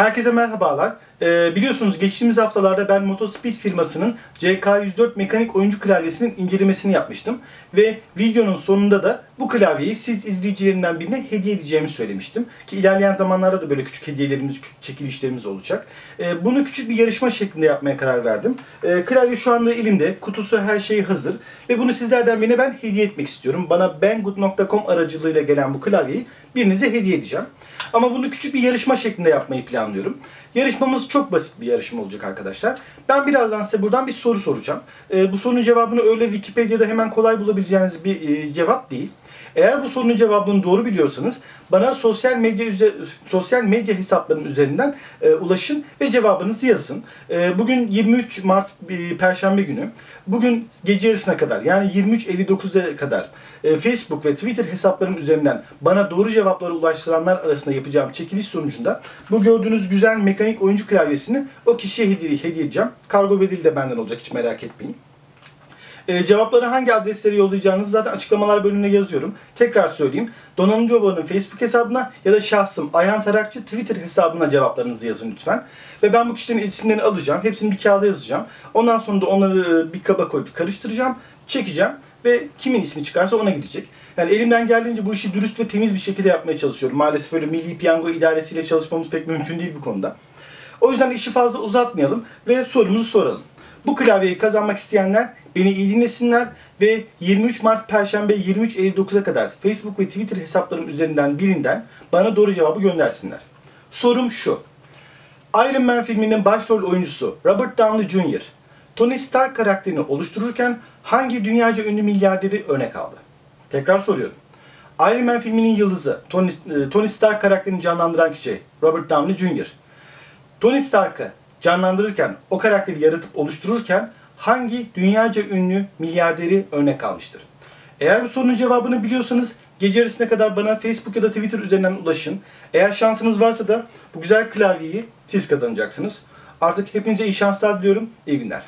Herkese merhabalar. Ee, biliyorsunuz geçtiğimiz haftalarda ben Motospeed firmasının CK104 mekanik oyuncu klavyesinin incelemesini yapmıştım. Ve videonun sonunda da bu klavyeyi siz izleyicilerinden birine hediye edeceğimi söylemiştim. Ki ilerleyen zamanlarda da böyle küçük hediyelerimiz, küçük çekilişlerimiz olacak. Ee, bunu küçük bir yarışma şeklinde yapmaya karar verdim. Ee, klavye şu anda elimde, kutusu her şeyi hazır. Ve bunu sizlerden birine ben hediye etmek istiyorum. Bana banggood.com aracılığıyla gelen bu klavyeyi birinize hediye edeceğim. Ama bunu küçük bir yarışma şeklinde yapmayı planlıyorum. Yarışmamız çok basit bir yarışma olacak arkadaşlar. Ben birazdan size buradan bir soru soracağım. Ee, bu sorunun cevabını öyle Wikipedia'da hemen kolay bulabileceğiniz bir e, cevap değil. Eğer bu sorunun cevabını doğru biliyorsanız bana sosyal medya sosyal medya hesaplarım üzerinden e, ulaşın ve cevabınızı yazın. E, bugün 23 Mart e, Perşembe günü. Bugün gece yarısına kadar yani 23.59'a kadar e, Facebook ve Twitter hesaplarım üzerinden bana doğru cevapları ulaştıranlar arasında yapacağım çekiliş sonucunda bu gördüğünüz güzel mekanik oyuncu klavyesini o kişiye hediye, hediye edeceğim. Kargo bedeli de benden olacak hiç merak etmeyin. E, cevapları hangi adreslere yollayacağınızı zaten açıklamalar bölümüne yazıyorum. Tekrar söyleyeyim. Donanımcı Baba'nın Facebook hesabına ya da şahsım Ayhan Tarakçı Twitter hesabına cevaplarınızı yazın lütfen. Ve ben bu kişilerin isimlerini alacağım. Hepsini bir kağıda yazacağım. Ondan sonra da onları bir kaba koyup karıştıracağım. Çekeceğim ve kimin ismi çıkarsa ona gidecek. Yani elimden geldiğince bu işi dürüst ve temiz bir şekilde yapmaya çalışıyorum. Maalesef öyle Milli Piyango idaresiyle çalışmamız pek mümkün değil bu konuda. O yüzden işi fazla uzatmayalım ve sorumuzu soralım. Bu klavyeyi kazanmak isteyenler beni iyi dinlesinler ve 23 Mart Perşembe 23.59'a kadar Facebook ve Twitter hesaplarım üzerinden birinden bana doğru cevabı göndersinler. Sorum şu. Iron Man filminin başrol oyuncusu Robert Downey Jr. Tony Stark karakterini oluştururken hangi dünyaca ünlü milyarderi örnek aldı? Tekrar soruyorum. Iron Man filminin yıldızı Tony, e, Tony Stark karakterini canlandıran kişi Robert Downey Jr. Tony Stark'ı canlandırırken, o karakteri yaratıp oluştururken hangi dünyaca ünlü milyarderi örnek almıştır? Eğer bu sorunun cevabını biliyorsanız gece yarısına kadar bana Facebook ya da Twitter üzerinden ulaşın. Eğer şansınız varsa da bu güzel klavyeyi siz kazanacaksınız. Artık hepinize iyi şanslar diliyorum. İyi günler.